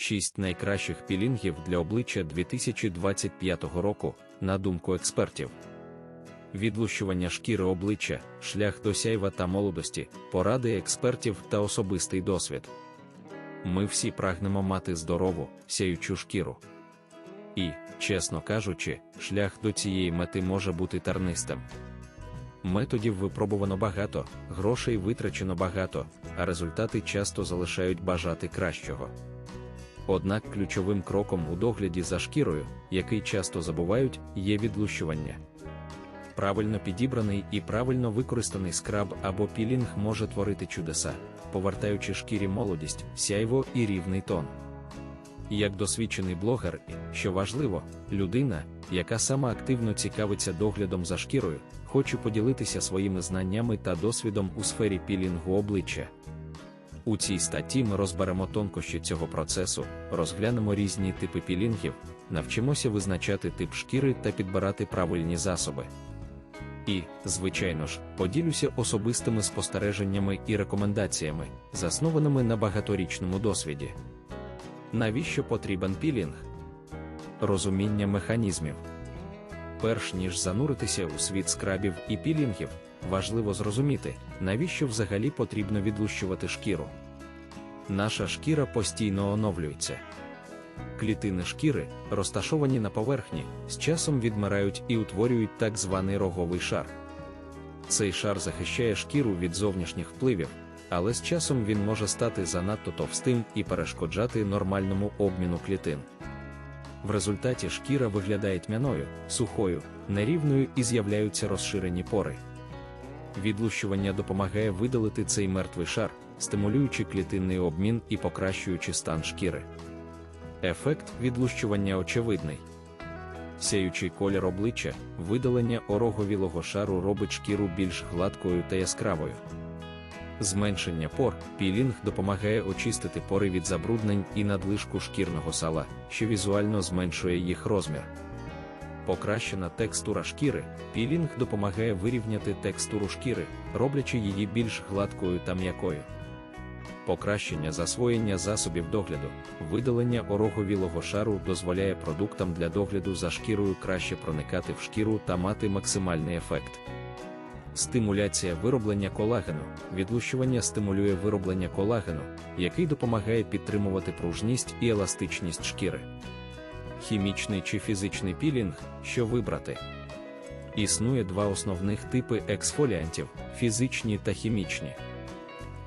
6 найкращих пілінгів для обличчя 2025 року, на думку експертів. Відлущування шкіри обличчя, шлях до сяйва та молодості, поради експертів та особистий досвід. Ми всі прагнемо мати здорову, сяючу шкіру. І, чесно кажучи, шлях до цієї мети може бути тернистим. Методів випробувано багато, грошей витрачено багато, а результати часто залишають бажати кращого. Однак ключовим кроком у догляді за шкірою, який часто забувають, є відлущування. Правильно підібраний і правильно використаний скраб або пілінг може творити чудеса, повертаючи шкірі молодість, сяйво і рівний тон. Як досвідчений блогер, що важливо, людина, яка сама активно цікавиться доглядом за шкірою, хочу поділитися своїми знаннями та досвідом у сфері пілінгу обличчя. У цій статті ми розберемо тонкощі цього процесу, розглянемо різні типи пілінгів, навчимося визначати тип шкіри та підбирати правильні засоби. І, звичайно ж, поділюся особистими спостереженнями і рекомендаціями, заснованими на багаторічному досвіді. Навіщо потрібен пілінг? Розуміння механізмів. Перш ніж зануритися у світ скрабів і пілінгів, важливо зрозуміти, навіщо взагалі потрібно відлущувати шкіру. Наша шкіра постійно оновлюється. Клітини шкіри, розташовані на поверхні, з часом відмирають і утворюють так званий роговий шар. Цей шар захищає шкіру від зовнішніх впливів, але з часом він може стати занадто товстим і перешкоджати нормальному обміну клітин. В результаті шкіра виглядає тьмяною, сухою, нерівною і з'являються розширені пори. Відлущування допомагає видалити цей мертвий шар, стимулюючи клітинний обмін і покращуючи стан шкіри. Ефект відлущування очевидний. Сяючий колір обличчя, видалення ороговілого шару робить шкіру більш гладкою та яскравою. Зменшення пор, пілінг допомагає очистити пори від забруднень і надлишку шкірного сала, що візуально зменшує їх розмір. Покращена текстура шкіри, пілінг допомагає вирівняти текстуру шкіри, роблячи її більш гладкою та м'якою. Покращення засвоєння засобів догляду, видалення ороговілого шару дозволяє продуктам для догляду за шкірою краще проникати в шкіру та мати максимальний ефект. Стимуляція вироблення колагену, відлущування стимулює вироблення колагену, який допомагає підтримувати пружність і еластичність шкіри. Хімічний чи фізичний пілінг, що вибрати. Існує два основних типи ексфоліантів фізичні та хімічні.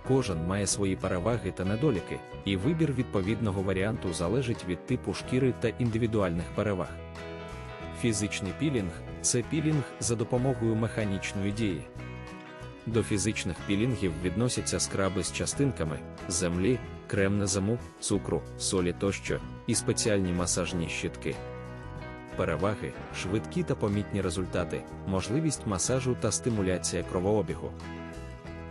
Кожен має свої переваги та недоліки, і вибір відповідного варіанту залежить від типу шкіри та індивідуальних переваг. Фізичний пілінг це пілінг за допомогою механічної дії. До фізичних пілінгів відносяться скраби з частинками, землі, крем на зиму, цукру, солі тощо, і спеціальні масажні щітки. Переваги, швидкі та помітні результати, можливість масажу та стимуляція кровообігу.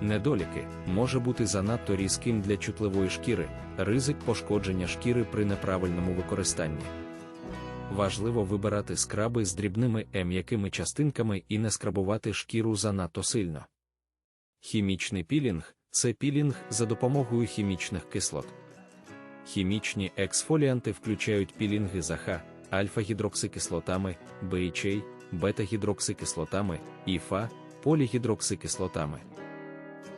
Недоліки може бути занадто різким для чутливої шкіри, ризик пошкодження шкіри при неправильному використанні. Важливо вибирати скраби з дрібними м'якими частинками і не скрабувати шкіру занадто сильно. Хімічний пілінг це пілінг за допомогою хімічних кислот. Хімічні ексфоліанти включають пілінги з АХ, альфа-гідроксикислотами, BHA, бета-гідроксикислотами, ІФА, полігідроксикислотами.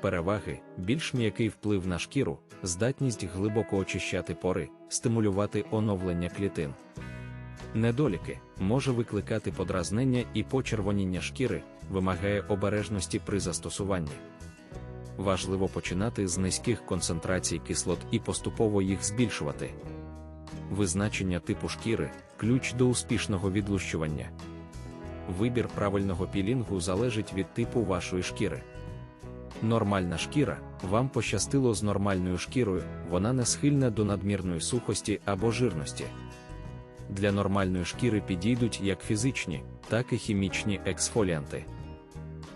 Переваги, більш м'який вплив на шкіру, здатність глибоко очищати пори, стимулювати оновлення клітин. Недоліки може викликати подразнення і почервоніння шкіри, вимагає обережності при застосуванні. Важливо починати з низьких концентрацій кислот і поступово їх збільшувати. Визначення типу шкіри ключ до успішного відлущування. Вибір правильного пілінгу залежить від типу вашої шкіри. Нормальна шкіра, вам пощастило з нормальною шкірою, вона не схильна до надмірної сухості або жирності. Для нормальної шкіри підійдуть як фізичні, так і хімічні ексфоліанти.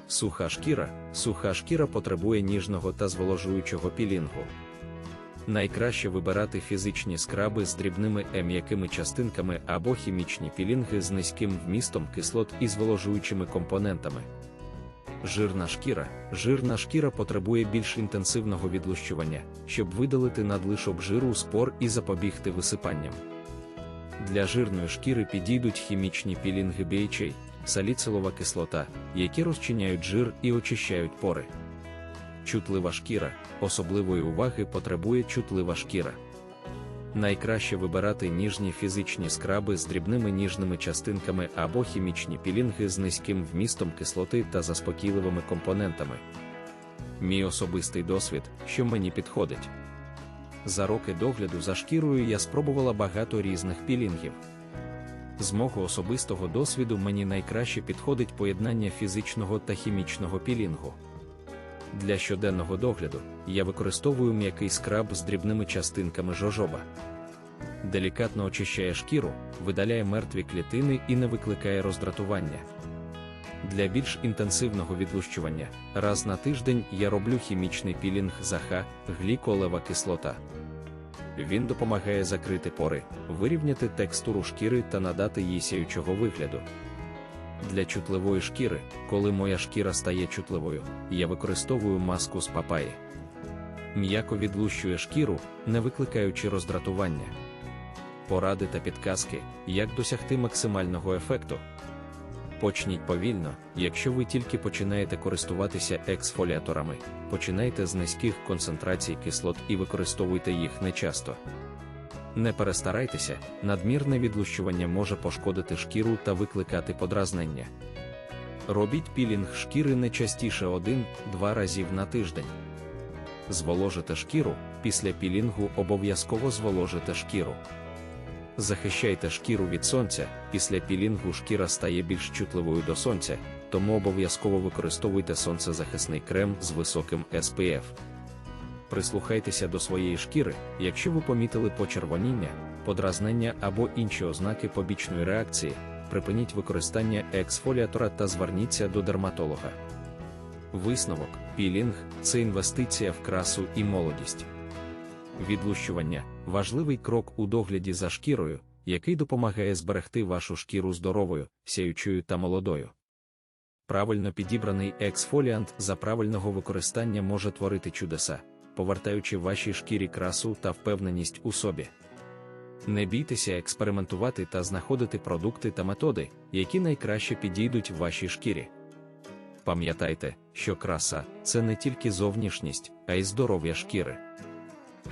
Суха шкіра суха шкіра потребує ніжного та зволожуючого пілінгу. Найкраще вибирати фізичні скраби з дрібними м'якими частинками або хімічні пілінги з низьким вмістом кислот і зволожуючими компонентами. Жирна шкіра. Жирна шкіра потребує більш інтенсивного відлущування, щоб видалити надлишок жиру з пор і запобігти висипанням. Для жирної шкіри підійдуть хімічні пілінги BHA, саліцилова кислота, які розчиняють жир і очищають пори. Чутлива шкіра. Особливої уваги потребує чутлива шкіра. Найкраще вибирати ніжні фізичні скраби з дрібними ніжними частинками або хімічні пілінги з низьким вмістом кислоти та заспокійливими компонентами. Мій особистий досвід, що мені підходить. За роки догляду за шкірою я спробувала багато різних пілінгів. З мого особистого досвіду мені найкраще підходить поєднання фізичного та хімічного пілінгу. Для щоденного догляду я використовую м'який скраб з дрібними частинками жожоба. Делікатно очищає шкіру, видаляє мертві клітини і не викликає роздратування. Для більш інтенсивного відлущування раз на тиждень я роблю хімічний пілінг заха, гліколева кислота. Він допомагає закрити пори, вирівняти текстуру шкіри та надати їй сяючого вигляду. Для чутливої шкіри, коли моя шкіра стає чутливою, я використовую маску з папаї. М'яко відлущує шкіру, не викликаючи роздратування. Поради та підказки, як досягти максимального ефекту. Почніть повільно, якщо ви тільки починаєте користуватися ексфоліаторами, починайте з низьких концентрацій кислот і використовуйте їх нечасто. Не перестарайтеся, надмірне відлущування може пошкодити шкіру та викликати подразнення. Робіть пілінг шкіри не частіше 1-2 разів на тиждень. Зволожите шкіру, після пілінгу обов'язково зволожите шкіру. Захищайте шкіру від сонця, після пілінгу шкіра стає більш чутливою до сонця, тому обов'язково використовуйте сонцезахисний крем з високим SPF. Прислухайтеся до своєї шкіри, якщо ви помітили почервоніння, подразнення або інші ознаки побічної реакції, припиніть використання ексфоліатора та зверніться до дерматолога. Висновок, пілінг це інвестиція в красу і молодість. Відлущування важливий крок у догляді за шкірою, який допомагає зберегти вашу шкіру здоровою, сяючою та молодою. Правильно підібраний ексфоліант за правильного використання може творити чудеса, повертаючи вашій шкірі красу та впевненість у собі. Не бійтеся експериментувати та знаходити продукти та методи, які найкраще підійдуть вашій шкірі. Пам'ятайте, що краса це не тільки зовнішність, а й здоров'я шкіри.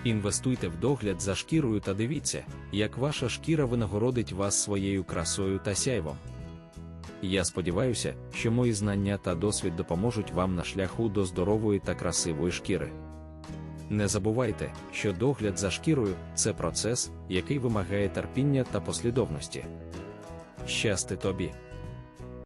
Інвестуйте в догляд за шкірою та дивіться, як ваша шкіра винагородить вас своєю красою та сяйвом. Я сподіваюся, що мої знання та досвід допоможуть вам на шляху до здорової та красивої шкіри. Не забувайте, що догляд за шкірою це процес, який вимагає терпіння та послідовності. Щасти тобі!